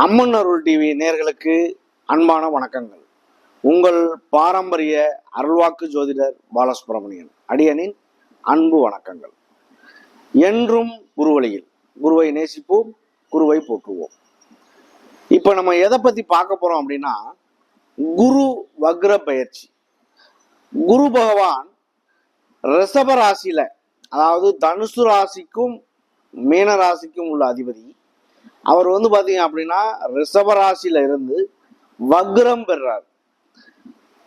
அம்மன் அருள் TV நேர்களுக்கு அன்பான வணக்கங்கள். உங்கள் பாரம்பரிய அருள்வாக்கு ஜோதிடர் பாலசுப்ரமணியன் அடியனின் அன்பு வணக்கங்கள். என்றும் குருவழியில் குருவை நேசிப்போம் குருவை போற்றுவோம். இப்போ நம்ம எதை பத்தி பார்க்க போறோம் அப்படின்னா குரு வக்ர பயிற்சி. குரு பகவான் ரிஷப ராசியில அதாவது தனுசு ராசிக்கும் மீன ராசிக்கும் உள்ள அதிபதி அவர் வந்து பாத்தீங்க அப்படின்னா ரிஷபராசியில இருந்து வக்ரம் பெறார்.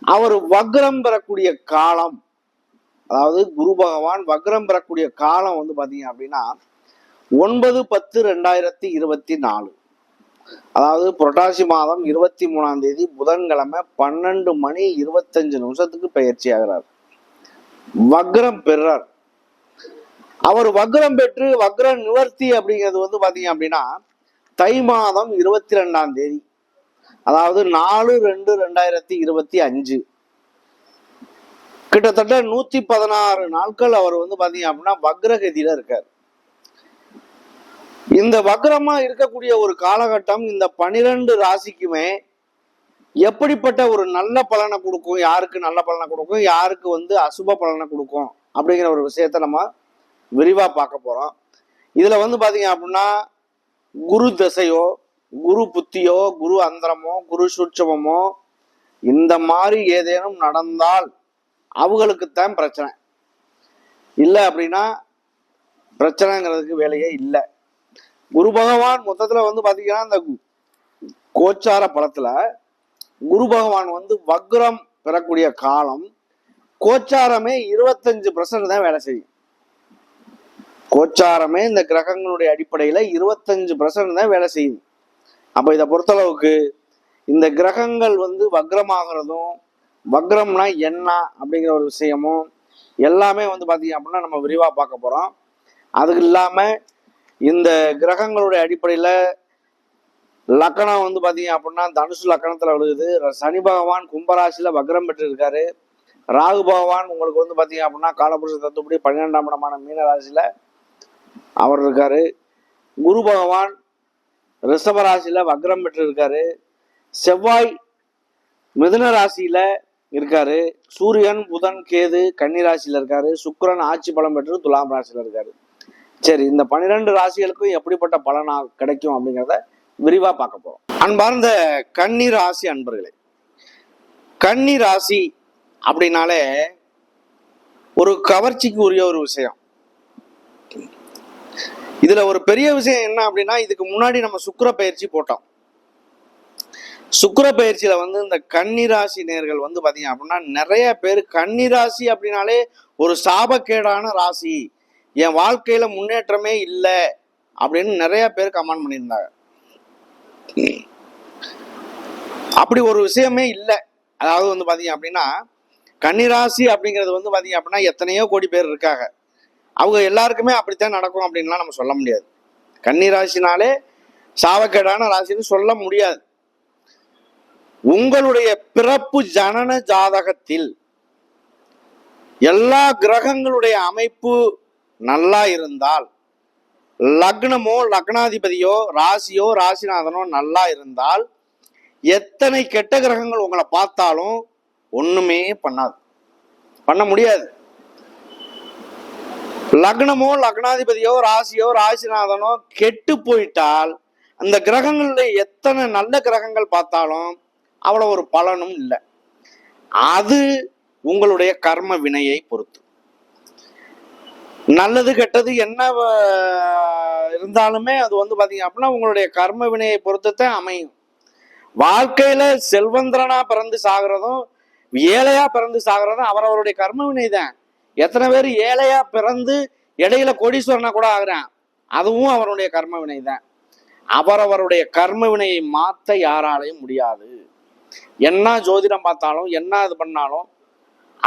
அவர் வக்ரம் பெறக்கூடிய காலம் அதாவது குரு பகவான் வக்ரம் பெறக்கூடிய காலம் வந்து பாத்தீங்க அப்படின்னா ஒன்பது பத்து ரெண்டாயிரத்தி இருபத்தி நாலு. அதாவது புரட்டாசி மாதம் இருபத்தி மூணாம் தேதி புதன்கிழமை பன்னெண்டு மணி இருபத்தஞ்சு நிமிஷத்துக்கு பயிற்சி ஆகிறார் வக்ரம் பெறார். அவர் வக்ரம் பெற்று வக்ர நிவர்த்தி அப்படிங்கிறது வந்து பார்த்தீங்க அப்படின்னா தை மாதம் இருபத்தி ரெண்டாம் தேதி. அதாவது நாலு ரெண்டு ரெண்டாயிரத்தி இருபத்தி அஞ்சு. கிட்டத்தட்ட நூத்தி பதினாறு நாட்கள் அவர் வந்து பாத்தீங்க அப்படின்னா வக்ரகதியில இருக்கார். இந்த வக்ரமா இருக்கக்கூடிய ஒரு காலகட்டம் இந்த பனிரெண்டு ராசிக்குமே எப்படிப்பட்ட ஒரு நல்ல பலனை கொடுக்கும் யாருக்கு நல்ல பலனை கொடுக்கும் யாருக்கு வந்து அசுப பலனை கொடுக்கும் அப்படிங்கிற ஒரு விஷயத்த நம்ம விரிவாக பார்க்க போகிறோம் இதில் வந்து பார்த்தீங்க அப்படின்னா குரு திசையோ குரு புத்தியோ குரு அந்தரமோ குரு சூட்சமோ இந்த மாதிரி ஏதேனும் நடந்தால் அவங்களுக்குத்தான் பிரச்சனை. இல்லை அப்படின்னா பிரச்சனைங்கிறதுக்கு வேலையே இல்லை. குரு பகவான் மொத்தத்தில் வந்து பார்த்தீங்கன்னா இந்த கோச்சார படத்தில் குரு பகவான் வந்து வக்ரம் பெறக்கூடிய காலம் கோச்சாரமே இருபத்தஞ்சு பர்சன்ட் தான் வேலை செய்யும். கோச்சாரமே இந்த கிரகங்களுடைய அடிப்படையில் இருபத்தஞ்சு பர்சன்ட் தான் வேலை செய்யுது. அப்போ இதை பொறுத்தளவுக்கு இந்த கிரகங்கள் வந்து வக்ரமாகிறதும் வக்ரம்னா என்ன அப்படிங்கிற ஒரு விஷயமும் எல்லாமே வந்து பார்த்தீங்க அப்படின்னா நம்ம விரிவாக பார்க்க போகிறோம் அதுக்கு இல்லாமல் இந்த கிரகங்களுடைய அடிப்படையில் லக்கணம் வந்து பார்த்தீங்க அப்படின்னா தனுசு லக்கணத்தில் விழுகுது சனி பகவான் கும்பராசியில் வக்ரம் பெற்றிருக்காரு. ராகு பகவான் உங்களுக்கு வந்து பார்த்தீங்க அப்படின்னா காலபுருஷ தத்துப்படி பன்னிரெண்டாம் இடமான மீன ராசியில அவர் இருக்காரு. குரு பகவான் ரிஷபராசியில வக்ரம் பெற்று இருக்காரு செவ்வாய் மிதுன ராசியில இருக்காரு. சூரியன் புதன் கேது கன்னி ராசியில் இருக்காரு. சுக்கிரன் ஆட்சி பலம் பெற்று துலாம் ராசியில இருக்காரு. சரி இந்த பன்னிரெண்டு ராசிகளுக்கும் எப்படிப்பட்ட பலனா கிடைக்கும் அப்படிங்கிறத விரிவா பார்க்க போறோம். அன்பார்ந்த கன்னி ராசி அன்பர்களே கன்னி ராசி அப்படின்னாலே ஒரு கவர்ச்சிக்கு உரிய ஒரு விஷயம். இதுல ஒரு பெரிய விஷயம் என்ன அப்படின்னா இதுக்கு முன்னாடி நம்ம சுக்கர பயிற்சி போட்டோம். சுக்கர பயிற்சியில வந்து இந்த கன்னிராசி நேர்கள் வந்து பாத்தீங்க அப்படின்னா நிறைய பேர் கன்னிராசி அப்படின்னாலே ஒரு சாபக்கேடான ராசி. என் வாழ்க்கையில முன்னேற்றமே இல்லை அப்படின்னு நிறைய பேர் கமெண்ட் பண்ணியிருந்தாங்க. அப்படி ஒரு விஷயமே இல்லை. அதாவது வந்து பாத்தீங்க அப்படின்னா கன்னிராசி அப்படிங்கிறது வந்து பாத்தீங்க அப்படின்னா எத்தனையோ கோடி பேர் இருக்காங்க. அவங்க எல்லாருக்குமே அப்படித்தான் நடக்கும் அப்படின்லாம் நம்ம சொல்ல முடியாது. கன்னிராசினாலே சாவக்கேடான ராசின்னு சொல்ல முடியாது. உங்களுடைய பிறப்பு ஜனன ஜாதகத்தில் எல்லா கிரகங்களுடைய அமைப்பு நல்லா இருந்தால் லக்னமோ லக்னாதிபதியோ ராசியோ ராசிநாதனோ நல்லா இருந்தால் எத்தனை கெட்ட கிரகங்கள் உங்களை பார்த்தாலும் ஒண்ணுமே பண்ணாது. பண்ண முடியாது. லக்னமோ லக்னாதிபதியோ ராசியோ ராசிநாதனோ கெட்டு போயிட்டால் அந்த கிரகங்களில் எத்தனை நல்ல கிரகங்கள் பார்த்தாலும் அவ்வளோ ஒரு பலனும் இல்லை. அது உங்களுடைய கர்ம வினையை பொறுத்து. நல்லது கெட்டது என்ன இருந்தாலுமே அது வந்து பாத்தீங்க அப்படின்னா உங்களுடைய கர்ம வினையை பொறுத்து தான் அமையும். வாழ்க்கையில செல்வந்திரனா பிறந்து சாகிறதும் ஏழையா பிறந்து சாகிறதும் அவரவருடைய கர்ம வினை தான் எத்தனை பேர் ஏழையா பிறந்து இடையில கோடீஸ்வரனா கூட ஆகுறான். அதுவும் அவருடைய கர்ம வினை தான் அவரவருடைய கர்ம வினையை மாற்ற யாராலையும் முடியாது. என்ன ஜோதிடம் பார்த்தாலும் என்ன இது பண்ணாலும்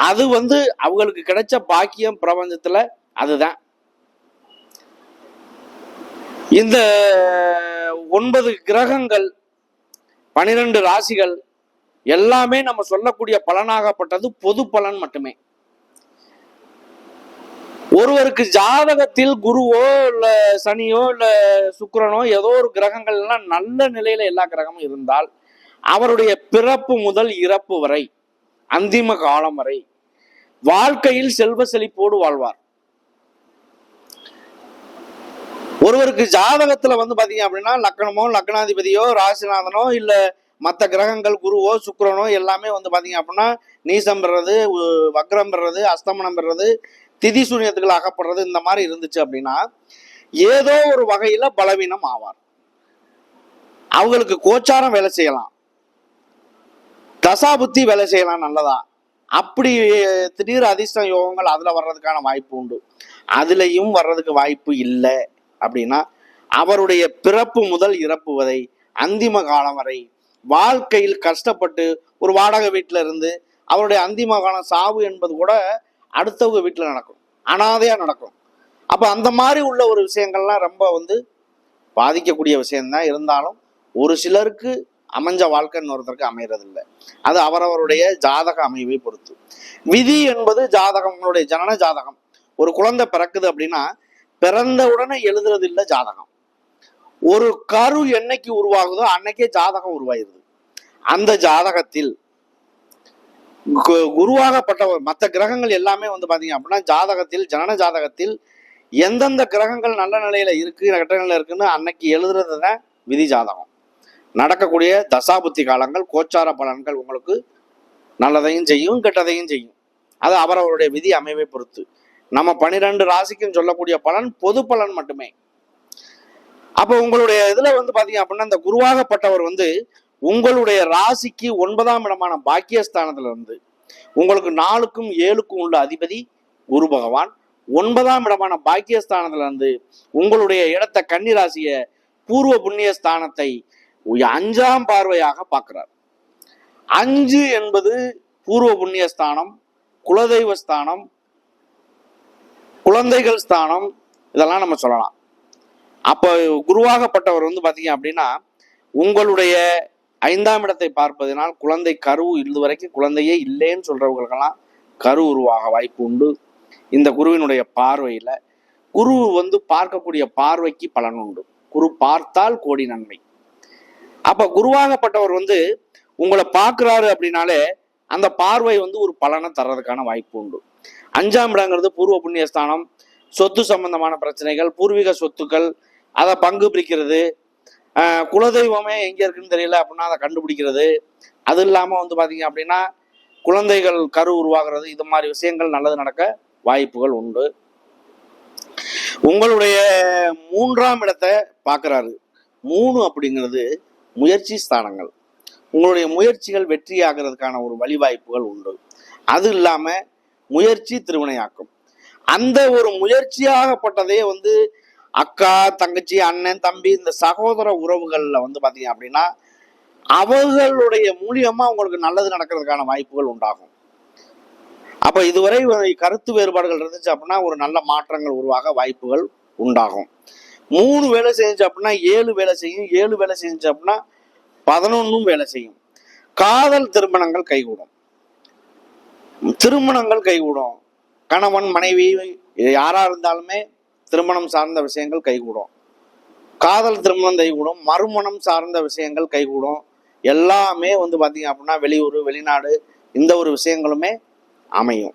அது வந்து அவங்களுக்கு கிடைச்ச பாக்கியம் பிரபஞ்சத்துல அதுதான். இந்த ஒன்பது கிரகங்கள் பனிரெண்டு ராசிகள் எல்லாமே நம்ம சொல்லக்கூடிய பலனாகப்பட்டது பொது பலன் மட்டுமே. ஒருவருக்கு ஜாதகத்தில் குருவோ இல்ல சனியோ இல்ல சுக்கிரனோ ஏதோ ஒரு கிரகங்கள் எல்லாம் நல்ல நிலையில எல்லா கிரகமும் இருந்தால் அவருடைய பிறப்பு முதல் இறப்பு வரை அந்திம காலம் வரை வாழ்க்கையில் செல்வ செழிப்போடு வாழ்வார். ஒருவருக்கு ஜாதகத்துல வந்து பாத்தீங்க அப்படின்னா லக்னமோ லக்னாதிபதியோ ராசிநாதனோ இல்ல மற்ற கிரகங்கள் குருவோ சுக்கிரனோ எல்லாமே வந்து பாத்தீங்க அப்படின்னா நீசம் பெறது வக்ரம் பெறது அஸ்தமனம் பெறது திதி சூன்யத்துக்குள்ள அகப்படுறது இந்த மாதிரி இருந்துச்சு அப்படின்னா ஏதோ ஒரு வகையில பலவீனம் ஆவார். அவங்களுக்கு கோச்சாரம் வேலை செய்யலாம். தசாபுத்தி வேலை செய்யலாம் நல்லதா? அப்படி திடீர் அதிர்ஷ்ட யோகங்கள் அதுல வர்றதுக்கான வாய்ப்பு உண்டு. அதுலயும் வர்றதுக்கு வாய்ப்பு இல்லை அப்படின்னா அவருடைய பிறப்பு முதல் இறப்பு வரை அந்திம காலம் வரை வாழ்க்கையில் கஷ்டப்பட்டு ஒரு வாடகை வீட்டில இருந்து அவருடைய அந்திம காலம் சாவு என்பது கூட அடுத்தவங்க வீட்டில் நடக்கும். அனாதையாக நடக்கும். அப்போ அந்த மாதிரி உள்ள ஒரு விஷயங்கள்லாம் ரொம்ப வந்து பாதிக்கக்கூடிய விஷயம்தான். இருந்தாலும் ஒரு சிலருக்கு அமைஞ்ச வாழ்க்கைன்னு ஒருத்தருக்கு அமையறதில்லை. அது அவரவருடைய ஜாதக அமைவை பொறுத்து. விதி என்பது ஜாதகம். உங்களுடைய ஜனன ஜாதகம். ஒரு குழந்தை பிறக்குது அப்படின்னா பிறந்த உடனே எழுதுறது இல்லை ஜாதகம். ஒரு கரு என்னைக்கு உருவாகுதோ அன்னைக்கே ஜாதகம் உருவாயிருது. அந்த ஜாதகத்தில் கு- மற்ற கிரகங்கள் எல்லாமே வந்து பாத்தீங்க அப்படின்னா ஜாதகத்தில் ஜனன ஜாதகத்தில் எந்தெந்த கிரகங்கள் நல்ல நிலையில இருக்கு கெட்ட நிலையில் இருக்குன்னு அன்னைக்கு எழுதுறது தான் விதி ஜாதகம். நடக்கக்கூடிய தசாபுத்தி காலங்கள் கோச்சார பலன்கள் உங்களுக்கு நல்லதையும் செய்யும் கெட்டதையும் செய்யும். அது அவரவருடைய விதி அமைவை பொறுத்து. நம்ம பனிரெண்டு ராசிக்கும் சொல்லக்கூடிய பலன் பொது பலன் மட்டுமே. அப்போ உங்களுடைய இதுல வந்து பாத்தீங்க அப்படின்னா இந்த குருவாகப்பட்டவர் வந்து உங்களுடைய ராசிக்கு ஒன்பதாம் இடமான பாக்கியஸ்தானத்துல இருந்து உங்களுக்கு நாலுக்கும் ஏழுக்கும் உள்ள அதிபதி குரு பகவான். ஒன்பதாம் இடமான பாக்கியஸ்தானத்துல இருந்து உங்களுடைய இடத்த கன்னி ராசிய பூர்வ புண்ணிய ஸ்தானத்தை அஞ்சாம் பார்வையாக பார்க்கிறார். அஞ்சு என்பது பூர்வ புண்ணிய ஸ்தானம் குலதெய்வ ஸ்தானம் குழந்தைகள் ஸ்தானம் இதெல்லாம் நம்ம சொல்லலாம். அப்போ குருவாகப்பட்டவர் வந்து பார்த்தீங்க அப்படின்னா உங்களுடைய ஐந்தாம் இடத்தை பார்ப்பதனால் குழந்தை கரு இது வரைக்கும் குழந்தையே இல்லைன்னு சொல்றவங்களுக்கெல்லாம் கரு உருவாக வாய்ப்பு உண்டு. இந்த குருவினுடைய பார்வையில குரு வந்து பார்க்கக்கூடிய பார்வைக்கு பலன் உண்டு. குரு பார்த்தால் கோடி நன்மை. அப்ப குருவாகப்பட்டவர் வந்து உங்களை பார்க்கிறாரு அப்படின்னாலே அந்த பார்வை வந்து ஒரு பலனை தர்றதுக்கான வாய்ப்பு உண்டு. அஞ்சாம் இடங்கிறது பூர்வ புண்ணியஸ்தானம். சொத்து சம்பந்தமான பிரச்சனைகள் பூர்வீக சொத்துக்கள் அதை பங்கு பிரிக்கிறது குலதெய்வமே எங்க இருக்குன்னு தெரியல அப்படின்னா அதை கண்டுபிடிக்கிறது. அது இல்லாம வந்து பாத்தீங்க அப்படின்னா குழந்தைகள் கரு உருவாகிறது இது மாதிரி விஷயங்கள் நல்லது நடக்க வாய்ப்புகள் உண்டு. உங்களுடைய மூன்றாம் இடத்தை பார்க்குறாரு. மூணு அப்படிங்கிறது முயற்சி ஸ்தானங்கள். உங்களுடைய முயற்சிகள் வெற்றியாகிறதுக்கான ஒரு வழிவாய்ப்புகள் உண்டு. அது இல்லாம முயற்சி திருவினையாக்கும். அந்த ஒரு முயற்சியாகப்பட்டதே வந்து அக்கா தங்கச்சி அண்ணன் தம்பி இந்த சகோதர உறவுகள்ல வந்து பாத்தீங்க அப்படின்னா அவர்களுடைய மூலியமா அவங்களுக்கு நல்லது நடக்கிறதுக்கான வாய்ப்புகள் உண்டாகும். அப்ப இதுவரை கருத்து வேறுபாடுகள் இருந்துச்சு அப்படின்னா ஒரு நல்ல மாற்றங்கள் உருவாக வாய்ப்புகள் உண்டாகும். மூணு வேலை செஞ்சு அப்படின்னா ஏழு வேலை செய்யும். ஏழு வேலை செஞ்சு அப்படின்னா பதினொன்னும் வேலை செய்யும். காதல் திருமணங்கள் கைகூடும். திருமணங்கள் கைகூடும். கணவன் மனைவி யாரா இருந்தாலுமே திருமணம் சார்ந்த விஷயங்கள் கைகூடும். காதல் திருமணம் கைகூடும். மறுமணம் சார்ந்த விஷயங்கள் கைகூடும். எல்லாமே வந்து பார்த்தீங்க அப்படின்னா வெளியூர் வெளிநாடு இந்த ஒரு விஷயங்களுமே அமையும்.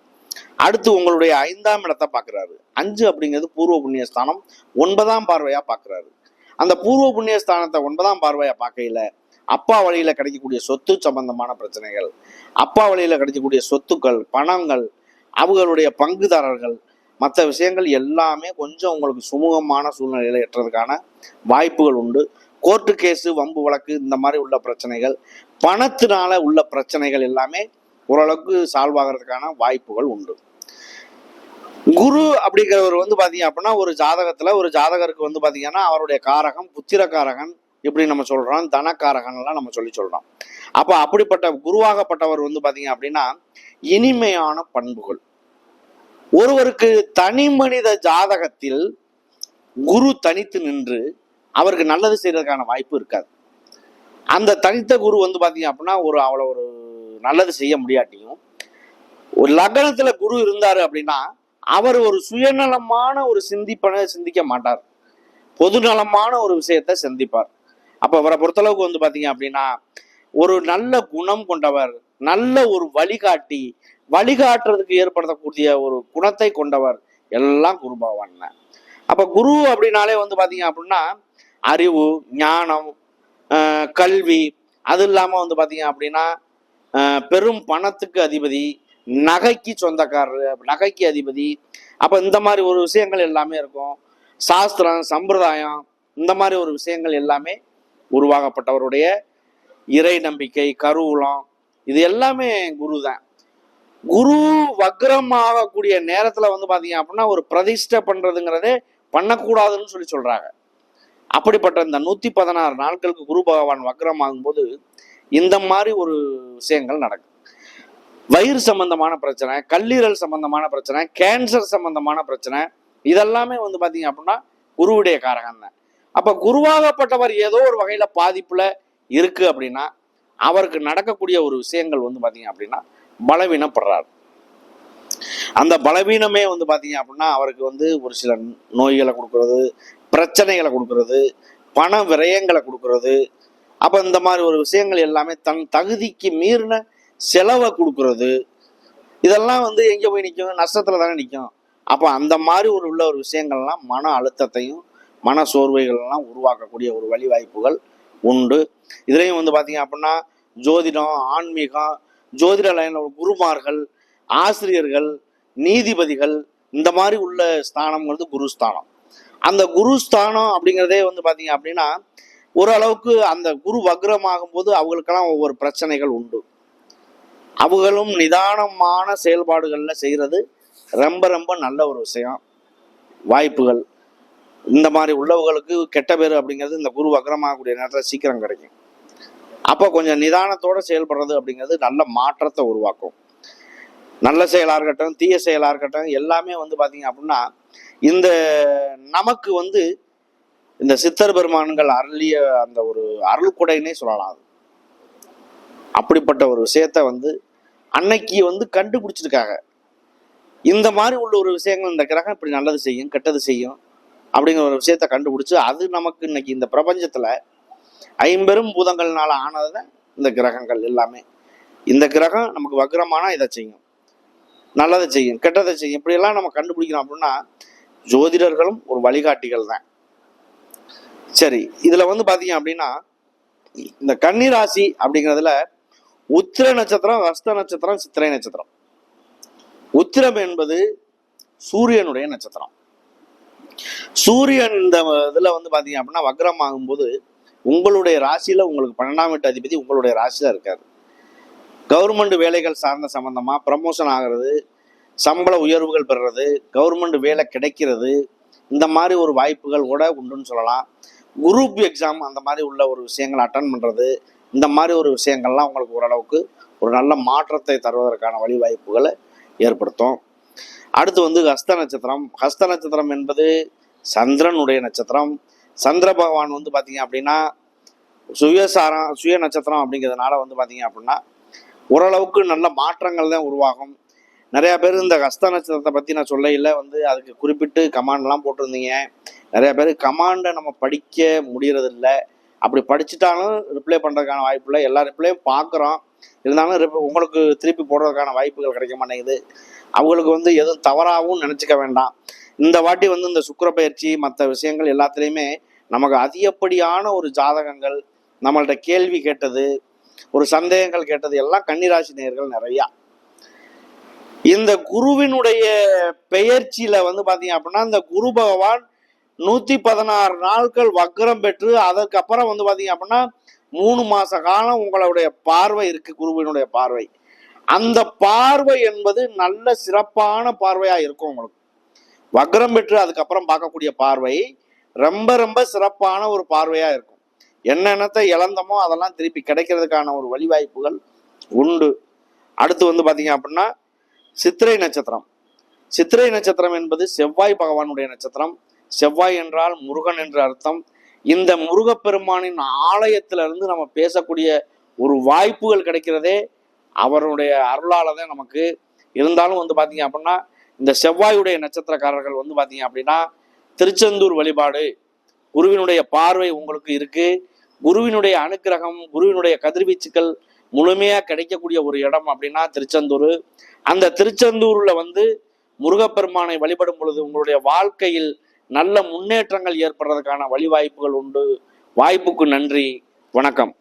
அடுத்து உங்களுடைய ஐந்தாம் இடத்தை பார்க்குறாரு அஞ்சு அப்படிங்கிறது பூர்வ புண்ணிய ஸ்தானம். ஒன்பதாம் பார்வையாக பார்க்குறாரு அந்த பூர்வ புண்ணிய ஸ்தானத்தை ஒன்பதாம் பார்வையாக பார்க்கையில அப்பா வழியில் கிடைக்கக்கூடிய சொத்து சம்பந்தமான பிரச்சனைகள் அப்பா வழியில் கிடைக்கக்கூடிய சொத்துக்கள் பணங்கள் அவர்களுடைய பங்குதாரர்கள் மற்ற விஷயங்கள் எல்லாமே கொஞ்சம் உங்களுக்கு சுமூகமான சூழ்நிலையில் எட்டுறதுக்கான வாய்ப்புகள் உண்டு. கோர்ட்டு கேஸு வம்பு வழக்கு இந்த மாதிரி உள்ள பிரச்சனைகள் பணத்தினால உள்ள பிரச்சனைகள் எல்லாமே ஓரளவுக்கு சால்வ் ஆகிறதுக்கான வாய்ப்புகள் உண்டு. குரு அப்படிங்கிறவர் வந்து பார்த்தீங்க அப்படின்னா ஒரு ஜாதகத்தில் ஒரு ஜாதகருக்கு வந்து பார்த்தீங்கன்னா அவருடைய காரகம் புத்திரக்காரகன் இப்படி நம்ம சொல்கிறோம் தனக்காரகன் எல்லாம் நம்ம சொல்லி சொல்கிறோம் அப்போ அப்படிப்பட்ட குருவாகப்பட்டவர் வந்து பார்த்தீங்க அப்படின்னா இனிமையான பண்புகள். ஒருவருக்கு தனி மனித ஜாதகத்தில் குரு தனித்து நின்று அவருக்கு நல்லது செய்யறதுக்கான வாய்ப்பு இருக்காது. அந்த தனித்த குரு வந்து பார்த்தீங்க அப்படின்னா ஒரு அவ்வளோ ஒரு நல்லது செய்ய முடியாட்டியும் ஒரு லக்னத்தில் குரு இருந்தார் அப்படின்னா அவர் ஒரு சுயநலமான ஒரு சிந்திப்பனை சிந்திக்க மாட்டார். பொதுநலமான ஒரு விஷயத்தை சிந்திப்பார். அப்போ அவரை பொறுத்தளவுக்கு வந்து பார்த்தீங்க அப்படின்னா ஒரு நல்ல குணம் கொண்டவர் நல்ல ஒரு வழிகாட்டி வழிகாட்டுறதுக்கு ஏற்படுத்தக்கூடிய ஒரு குணத்தை கொண்டவர் எல்லாம் குரு பகவான் அப்ப குரு அப்படின்னாலே வந்து பாத்தீங்க அப்படின்னா அறிவு ஞானம் கல்வி அது இல்லாம வந்து பாத்தீங்க அப்படின்னா பெரும் பணத்துக்கு அதிபதி நகைக்கு சொந்தக்காரர் நகைக்கு அதிபதி. அப்ப இந்த மாதிரி ஒரு விஷயங்கள் எல்லாமே இருக்கும். சாஸ்திரம் சம்பிரதாயம் இந்த மாதிரி ஒரு விஷயங்கள் எல்லாமே உருவாகப்பட்டவருடைய இறை நம்பிக்கை கருவூலம் இது எல்லாமே குரு தான் குரு வக்ரம் ஆகக்கூடிய நேரத்துல வந்து பாத்தீங்க அப்படின்னா ஒரு பிரதிஷ்டை பண்றதுங்கிறதே பண்ணக்கூடாதுன்னு சொல்லி சொல்றாங்க. அப்படிப்பட்ட இந்த நூத்தி பதினாறு நாட்களுக்கு குரு பகவான் வக்ரம் ஆகும்போது இந்த மாதிரி ஒரு விஷயங்கள் நடக்கும் வயிறு சம்பந்தமான பிரச்சனை கல்லீரல் சம்பந்தமான பிரச்சனை கேன்சர் சம்பந்தமான பிரச்சனை இதெல்லாமே வந்து பாத்தீங்க அப்படின்னா குருவுடைய காரகம் தான் அப்ப குருவாகப்பட்டவர் ஏதோ ஒரு வகையில பாதிப்புல இருக்கு அப்படின்னா அவருக்கு நடக்கக்கூடிய ஒரு விஷயங்கள் வந்து பார்த்தீங்க அப்படின்னா பலவீனப்படுறாரு. அந்த பலவீனமே வந்து பார்த்தீங்க அப்படின்னா அவருக்கு வந்து ஒரு சில நோய்களை கொடுக்கறது பிரச்சனைகளை கொடுக்கறது பண விரயங்களை கொடுக்கறது. அப்போ இந்த மாதிரி ஒரு விஷயங்கள் எல்லாமே தன் தகுதிக்கு மீறின செலவை கொடுக்கறது. இதெல்லாம் வந்து எங்கே போய் நிற்கும் நஷ்டத்தில் தானே நிற்கும் அப்போ அந்த மாதிரி ஒரு உள்ள ஒரு விஷயங்கள்லாம் மன அழுத்தத்தையும் மன சோர்வைகள்லாம் உருவாக்கக்கூடிய ஒரு வழிவாய்ப்புகள் உண்டு. இதுலேயும் வந்து பார்த்தீங்க அப்படின்னா ஜோதிடம் ஆன்மீகம் ஜோதிட லைனில் குருமார்கள் ஆசிரியர்கள் நீதிபதிகள் இந்த மாதிரி உள்ள ஸ்தானம்ங்கிறது குருஸ்தானம். அந்த குருஸ்தானம் அப்படிங்கிறதே வந்து பார்த்தீங்க அப்படின்னா ஓரளவுக்கு அந்த குரு வக்ரமாகும் போது அவங்களுக்கெல்லாம் ஒவ்வொரு பிரச்சனைகள் உண்டு. அவங்களும் நிதானமான செயல்பாடுகளில் செய்கிறது ரொம்ப ரொம்ப நல்ல ஒரு விஷயம். வாய்ப்புகள். இந்த மாதிரி உள்ளவர்களுக்கு கெட்ட பேர் அப்படிங்கிறது இந்த குரு வக்ரமாகக்கூடிய நேரத்தில் சீக்கிரம் கிடைக்கும். அப்போ கொஞ்சம் நிதானத்தோடு செயல்படுறது அப்படிங்கிறது நல்ல மாற்றத்தை உருவாக்கும். நல்ல செயலாக இருக்கட்டும் தீய செயலாக இருக்கட்டும் எல்லாமே வந்து பார்த்தீங்க அப்படின்னா இந்த நமக்கு வந்து இந்த சித்தர் பெருமான்கள் அருளிய அந்த ஒரு அருள் கொடைன்னே சொல்லலாம் அது. அப்படிப்பட்ட ஒரு விஷயத்த வந்து அன்னைக்கு வந்து கண்டுபிடிச்சிருக்காங்க. இந்த மாதிரி உள்ள ஒரு விஷயங்கள் இந்த கிரகம் இப்படி நல்லது செய்யும் கெட்டது செய்யும். அப்படிங்கிற ஒரு விஷயத்த கண்டுபிடிச்சு அது நமக்கு இன்னைக்கு இந்த பிரபஞ்சத்தில் ஐம்பெரும் பூதங்கள்னால ஆனது இந்த கிரகங்கள் எல்லாமே. இந்த கிரகம் நமக்கு வக்ரமானா இதை செய்யும். நல்லதை செய்யும் கெட்டதை செய்யும். இப்படியெல்லாம் நம்ம கண்டுபிடிக்கிறோம் அப்படின்னா ஜோதிடர்களும் ஒரு வழிகாட்டிகள் தான். சரி இதில் வந்து பார்த்தீங்க அப்படின்னா இந்த கன்னிராசி அப்படிங்கிறதுல உத்திர நட்சத்திரம் ரஸ்த நட்சத்திரம் சித்திரை நட்சத்திரம். உத்திரம் என்பது சூரியனுடைய நட்சத்திரம். சூரியன் இந்த இதில் வந்து பார்த்தீங்க அப்படின்னா வக்ரம் ஆகும்போது உங்களுடைய ராசியில் உங்களுக்கு பன்னெண்டாம் வீட்டு அதிபதி உங்களுடைய ராசியில் இருக்கார். கவர்மெண்ட் வேலைகள் சார்ந்த சம்மந்தமாக ப்ரமோஷன் ஆகிறது சம்பள உயர்வுகள் பெறுறது கவர்மெண்ட் வேலை கிடைக்கிறது இந்த மாதிரி ஒரு வாய்ப்புகள் கூட உண்டுன்னு சொல்லலாம். குரூப் எக்ஸாம் அந்த மாதிரி உள்ள ஒரு விஷயங்களை அட்டன் பண்ணுறது இந்த மாதிரி ஒரு விஷயங்கள்லாம் உங்களுக்கு ஓரளவுக்கு ஒரு நல்ல மாற்றத்தை தருவதற்கான வழிவாய்ப்புகளை ஏற்படுத்தும். அடுத்து வந்து ஹஸ்த நட்சத்திரம். ஹஸ்த நட்சத்திரம் என்பது சந்திரனுடைய நட்சத்திரம். சந்திர பகவான் வந்து பார்த்தீங்க அப்படின்னா சுயசாரம் சுய நட்சத்திரம் அப்படிங்கிறதுனால வந்து பார்த்தீங்க அப்படின்னா ஓரளவுக்கு நல்ல மாற்றங்கள் தான் உருவாகும். நிறைய பேர் இந்த ஹஸ்த நட்சத்திரத்தை பற்றி நான் சொல்ல இல்லை வந்து அதுக்கு குறிப்பிட்டு கமாண்ட்லாம் போட்டிருந்தீங்க. நிறைய பேர் கமாண்டை நம்ம படிக்க முடியறதில்ல. அப்படி படிச்சுட்டாலும் ரிப்ளை பண்ணுறதுக்கான வாய்ப்பு இல்லை. எல்லா ரிப்ளையும் பார்க்குறோம். இருந்தாலும் உங்களுக்கு திருப்பி போடுறதுக்கான வாய்ப்புகள் கிடைக்க மாட்டேங்குது. அவங்களுக்கு வந்து எதுவும் தவறாகவும் நினச்சிக்க வேண்டாம். இந்த வாட்டி வந்து இந்த சுக்கிர பயிற்சி மற்ற விஷயங்கள் எல்லாத்துலேயுமே நமக்கு அதிகப்படியான ஒரு ஜாதகங்கள் நம்மள்ட்ட கேள்வி கேட்டது ஒரு சந்தேகங்கள் கேட்டது எல்லாம் கன்னிராசி நேர்கள் நிறையா. இந்த குருவினுடைய பெயர்ச்சியில வந்து பாத்தீங்க அப்படின்னா இந்த குரு பகவான் நூத்தி பதினாறு நாட்கள் வக்ரம் பெற்று அதற்கப்புறம் வந்து பாத்தீங்க அப்படின்னா மூணு மாச காலம் உங்களுடைய பார்வை இருக்கு குருவினுடைய பார்வை. அந்த பார்வை என்பது நல்ல சிறப்பான பார்வையா இருக்கும் உங்களுக்கு. வக்ரம் பெற்று அதுக்கப்புறம் பார்க்கக்கூடிய பார்வை ரொம்ப ரொம்ப சிறப்பான ஒரு பார்வையா இருக்கும். என்னென்னத்தை இழந்தமோ அதெல்லாம் திருப்பி கிடைக்கிறதுக்கான ஒரு வழிவாய்ப்புகள் உண்டு. அடுத்து வந்து பாத்தீங்க அப்படின்னா சித்திரை நட்சத்திரம். சித்திரை நட்சத்திரம் என்பது செவ்வாய் பகவானுடைய நட்சத்திரம். செவ்வாய் என்றால் முருகன் என்ற அர்த்தம். இந்த முருகப்பெருமானின் ஆலயத்திலிருந்து நம்ம பேசக்கூடிய ஒரு வாய்ப்புகள் கிடைக்கிறதே அவருடைய அருளால் தான் நமக்கு. இருந்தாலும் வந்து பாத்தீங்க அப்படின்னா இந்த செவ்வாயுடைய நட்சத்திரக்காரர்கள் வந்து பார்த்தீங்க அப்படின்னா திருச்செந்தூர் வழிபாடு குருவினுடைய பார்வை உங்களுக்கு இருக்கு. குருவினுடைய அனுக்கிரகம் குருவினுடைய கதிர்வீச்சுக்கள் முழுமையா கிடைக்கக்கூடிய ஒரு இடம் அப்படின்னா திருச்செந்தூர். அந்த திருச்செந்தூர்ல வந்து முருகப்பெருமானை வழிபடும் பொழுது உங்களுடைய வாழ்க்கையில் நல்ல முன்னேற்றங்கள் ஏற்படுறதுக்கான வழிவாய்ப்புகள் உண்டு. வாய்ப்புக்கு நன்றி. வணக்கம்.